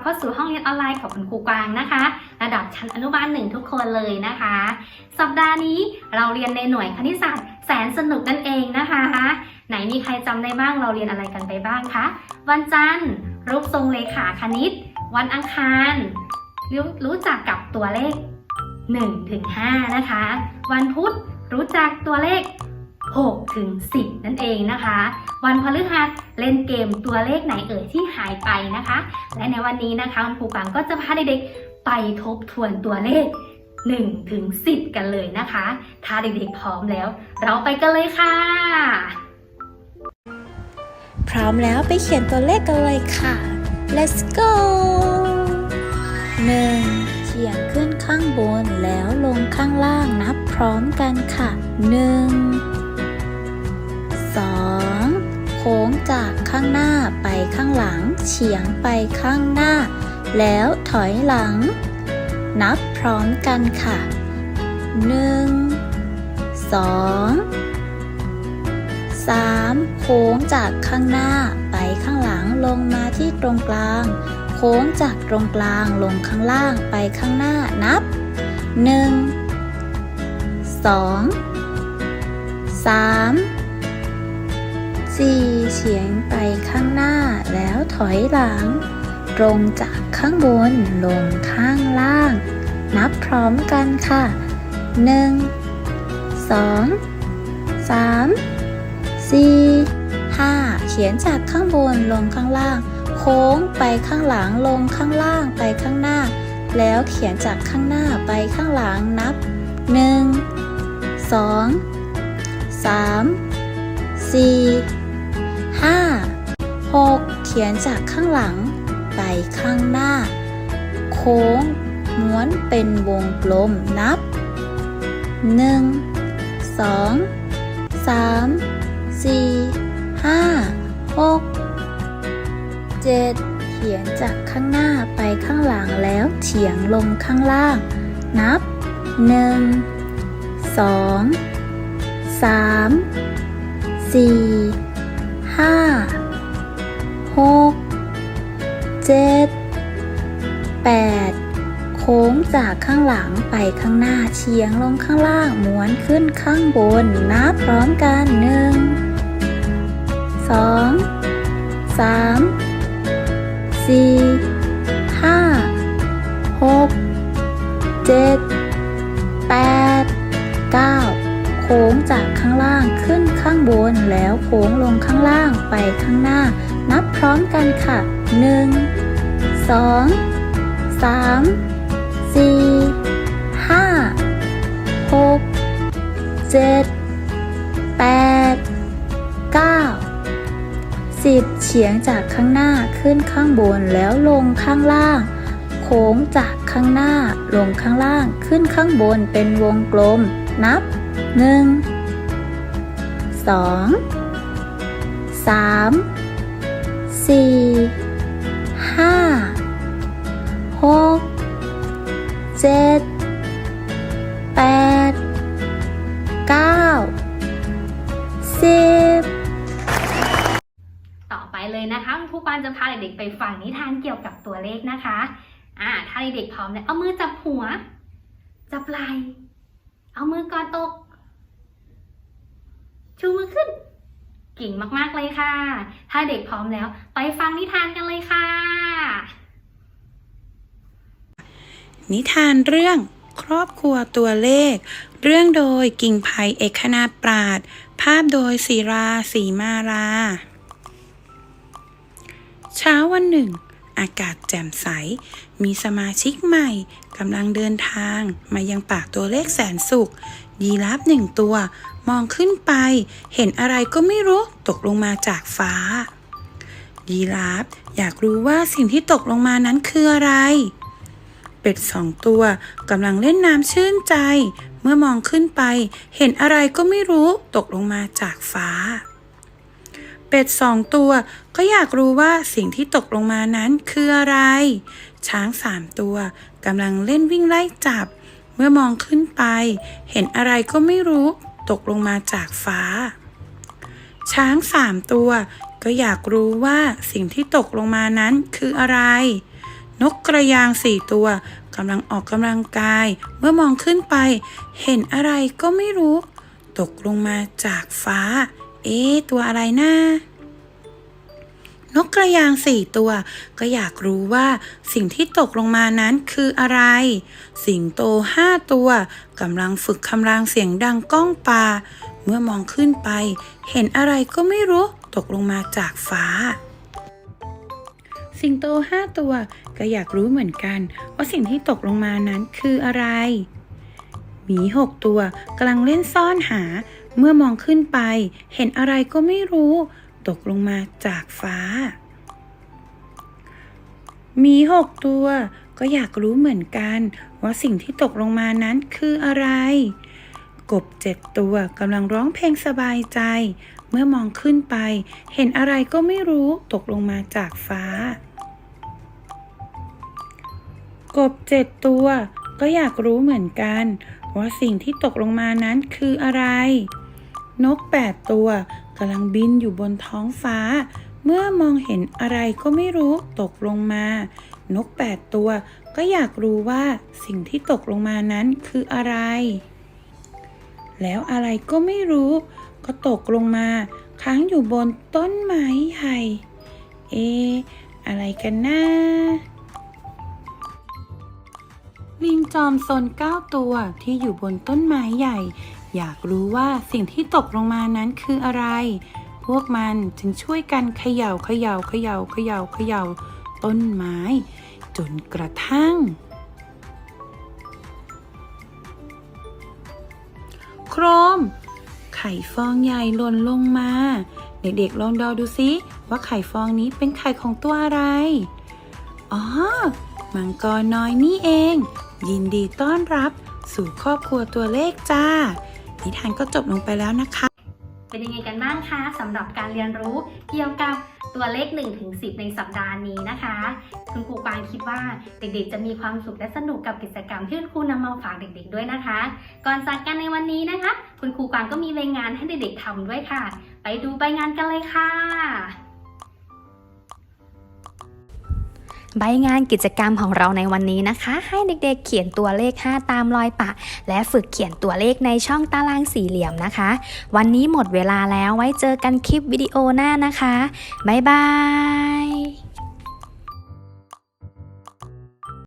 เข้าสู่ห้องเรียนออนไลน์ของคุณครูกวางนะคะ ระดับชั้นอนุบาลหนึ่งทุกคนเลยนะคะ สัปดาห์นี้เราเรียนในหน่วยคณิตศาสตร์แสนสนุกนั่นเองนะคะ ไหนมีใครจำได้บ้างเราเรียนอะไรกันไปบ้างคะวันจันทร์ รูปทรงเลขาคณิต วันอังคารรู้รู้จักกับตัวเลข1ถึง5นะคะ วันพุธรู้จักตัวเลข 6 ถึง 10 นั่นเองนะคะ วันพฤหัสเล่นเกมตัวเลขไหนเอ่ยที่หายไปนะคะ และในวันนี้นะคะคุณครูปังก็จะพาเด็กๆไปทบทวนตัวเลข1ถึง10 กันเลยนะคะ ถ้าเด็กๆพร้อมแล้ว เราไปกันเลยค่ะ พร้อมแล้วไปเขียนตัวเลขกันเลยค่ะ let's go 1เขียนขึ้นข้างบนแล้วลงข้างล่างนับพร้อมกันค่ะ 1 โค้งจากข้างหน้าไปข้างหลัง เฉียงไปข้างหน้า แล้วถอยหลัง นับพร้อมกันค่ะ 1 2 3. โค้งจากข้างหน้าไปข้างหลังลงมาที่ตรงกลาง โค้งจากตรงกลางลงข้างล่างไปข้างหน้านับ 1 2 3 4 เฉียงไปข้างหน้าแล้วถอยหลัง ตรงจากข้างบนลงข้างล่าง นับพร้อมกันค่ะ 1 2 3สี่ห้าเขียนจากข้างบนลงข้างล่าง โค้งไปข้างหลังลงข้างล่างไปข้างหน้า แล้วเขียนจากข้างหน้าไปข้างหลังนับหนึ่งส องสามสี่ห้าหกเขียนจากข้างหลัง ไปข้างหน้า โค้ง ม้วนเป็นวงกลมนับหนึ่งสองสามสี่ห้าหกเจ็ดเขียนจากข้างหน้าไปข้างหลังแล้วเฉียงลงข้างล่าง นับหนึ่งสองสามสี่ ห้าหกเจ็ดแปดโค้งจากข้างหลังไปข้างหน้าเฉียงลงข้างล่างม้วนขึ้นข้างบน นับพร้อมกันหนึ่งสองสามสี่ห้าหกเจ็ดแปดเก้าโค้งจากข้างล่างขึ้น ข้างบนแล้วโค้งลงข้างล่างไปข้างหน้า นับพร้อมกันค่ะหนึ่งสองสามสี่ห้าหกเจ็ดแปดเก้าสิบเฉียงจากข้างหน้าขึ้นข้างบนแล้วลงข้างล่าง โค้งจากข้างหน้าลงข้างล่างขึ้นข้างบนเป็นวงกลม นับหนึ่ง สองสามสี่ห้าหกเจ็ดแปดเก้าสิบต่อไปเลยนะคะคุณครูปานจะพาเด็กๆไปฟังนิทานเกี่ยวกับตัวเลขนะคะอ่าถ้าเด็กๆพร้อมแล้วเอามือจับหัว จับไหล่เอามือกอดอก ชูมือขึ้น เก่งมากๆเลยค่ะ ถ้าเด็กพร้อมแล้ว ไปฟังนิทานกันเลยค่ะ นิทานเรื่องครอบครัวตัวเลข เรื่องโดยกิ่งไผ่เอกคณาปราด ภาพโดยศิราสีมารา เช้าวันหนึ่ง อากาศแจ่มใส มีสมาชิกใหม่กำลังเดินทาง มายังปากตัวเลขแสนสุข ยีราฟหนึ่งตัว มองขึ้นไป เห็นอะไรก็ไม่รู้ตกลงมาจากฟ้า ยีราฟอยากรู้ว่าสิ่งที่ตกลงมานั้นคืออะไร เป็ดสองตัวกำลังเล่นน้ำชื่นใจ เมื่อมองขึ้นไป เห็นอะไรก็ไม่รู้ตกลงมาจากฟ้า เป็ดสองตัวก็อยากรู้ว่าสิ่งที่ตกลงมานั้นคืออะไร ช้างสามตัวกำลังเล่นวิ่งไล่จับ เมื่อมองขึ้นไป เห็นอะไรก็ไม่รู้ ตกลงมาจากฟ้า ช้างสามตัวก็อยากรู้ว่าสิ่งที่ตกลงมานั้นคืออะไร นกกระยางสี่ตัวกำลังออกกำลังกาย เมื่อมองขึ้นไป เห็นอะไรก็ไม่รู้ ตกลงมาจากฟ้า เอ๊ตัวอะไรนะนกกระยางสี่ตัว ก็อยากรู้ว่าสิ่งที่ตกลงมานั้นคืออะไร สิงโตห้าตัวกำลังฝึกคำรางเสียงดังก้องป่า เมื่อมองขึ้นไป เห็นอะไรก็ไม่รู้ตกลงมาจากฟ้า สิงโตห้าตัว ก็อยากรู้เหมือนกัน ว่าสิ่งที่ตกลงมานั้นคืออะไร มีหกตัวกำลังเล่นซ่อนหา เมื่อมองขึ้นไป เห็นอะไรก็ไม่รู้ ตกลงมาจากฟ้าหมีหกตัว ก็อยากรู้เหมือนกัน ว่าสิ่งที่ตกลงมานั้นคืออะไร กบเจ็ดตัวกำลังร้องเพลงสบายใจ เมื่อมองขึ้นไป เห็นอะไรก็ไม่รู้ตกลงมาจากฟ้า กบเจ็ดตัว ก็อยากรู้เหมือนกัน ว่าสิ่งที่ตกลงมานั้นคืออะไร นกแปดตัวกำลังบินอยู่บนท้องฟ้า เมื่อมองเห็นอะไรก็ไม่รู้ตกลงมา นกแปดตัวก็อยากรู้ว่าสิ่งที่ตกลงมานั้นคืออะไร แล้วอะไรก็ไม่รู้ ก็ตกลงมาค้างอยู่บนต้นไม้ใหญ่ เอะอะไรกันนะ ลิงจอมซนเก้าตัวที่อยู่บนต้นไม้ใหญ่ อยากรู้ว่าสิ่งที่ตกลงมานั้นคืออะไร พวกมันจึงช่วยกันเขย่าเขย่าเขย่าเขย่าเขย่าต้นไม้ จนกระทั่ง โครม ไข่ฟองใหญ่หล่นลงมา เด็กๆลองเดาดูซิว่าไข่ฟองนี้เป็นไข่ของตัวอะไร อ๋อมังกรน้อยนี่เอง ยินดีต้อนรับสู่ครอบครัวตัวเลขจ้า นิทานก็จบลงไปแล้วนะคะ เป็นยังไงกันบ้างคะสำหรับการเรียนรู้เกี่ยวกับตัวเลข1ถึง10 ในสัปดาห์นี้นะคะ คุณครูกวางคิดว่าเด็กๆ จะมีความสุขและสนุกกับกิจกรรมที่คุณครูนำมาฝากเด็กๆด้วยนะคะ ก่อนจากกันในวันนี้นะคะ คุณครูกวางก็มีใบงานให้เด็กๆทำด้วยค่ะ ไปดูใบงานกันเลยค่ะ ใบงานกิจกรรมของเราในวันนี้นะคะ ให้เด็กๆ เขียนตัวเลข 5 ตามรอยปะ และฝึกเขียนตัวเลขในช่องตารางสี่เหลี่ยมนะคะ วันนี้หมดเวลาแล้วไว้เจอกันคลิปวิดีโอหน้านะคะ บ๊ายบาย